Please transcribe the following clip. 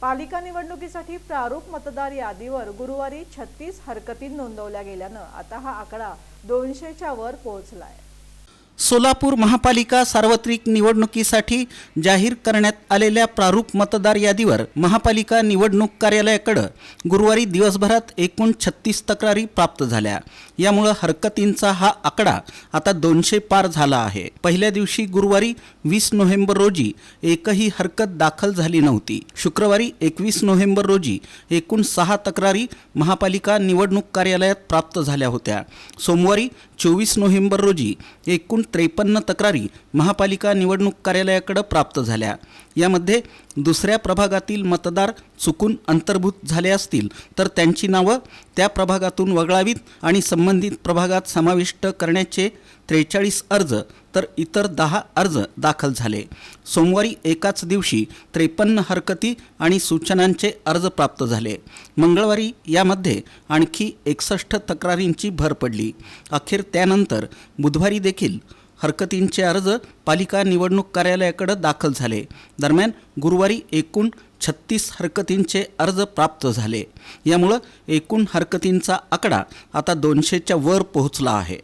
पालिका निवडणुकीसाठी प्रारूप मतदार यादीवर गुरुवारी छत्तीस हरकती नोंदवल्या गेल्यानं आता हा आकडा दोनशेच्या वर पोहोचलाय. सोलापूर महापालिका सार्वत्रिक निवडणुकीसाठी जाहीर करण्यात आलेल्या प्रारूप मतदार यादीवर महापालिका निवडणूक कार्यालयाकडं गुरुवारी दिवसभरात एकूण छत्तीस तक्रारी प्राप्त झाल्या. यामुळं हरकतींचा हा आकडा आता दोनशे पार झाला आहे. पहिल्या दिवशी गुरुवारी वीस नोव्हेंबर रोजी एकही हरकत दाखल झाली नव्हती. शुक्रवारी एकवीस नोव्हेंबर रोजी एकूण सहा तक्रारी महापालिका निवडणूक कार्यालयात प्राप्त झाल्या होत्या. सोमवारी चोवीस नोव्हेंबर रोजी एकूण त्रेपन्न तक्रारी महापालिका निवडणूक कार्यालयाकडे प्राप्त झाल्या. यामध्ये दुसऱ्या प्रभागातील मतदार चुकून अंतर्भूत झाले असतील तर त्यांची नावं त्या प्रभागातून वगळावीत आणि संबंधित प्रभागात समाविष्ट करण्याचे त्रेचाळीस अर्ज तर इतर दहा अर्ज दाखल झाले. सोमवारी एकाच दिवशी त्रेपन्न हरकती आणि सूचनांचे अर्ज प्राप्त झाले. मंगळवारी यामध्ये आणखी एकसष्ट तक्रारींची भर पडली. अखेर त्यानंतर बुधवारी देखील हरकतींचे अर्ज पालिका निवडणूक कार्यालयाकडे दाखल झाले. दरम्यान गुरुवारी एकूण छत्तीस हरकतींचे अर्ज प्राप्त झाले. यामुळं एकूण हरकतींचा आकडा आता दोनशेच्या वर पोहोचला आहे.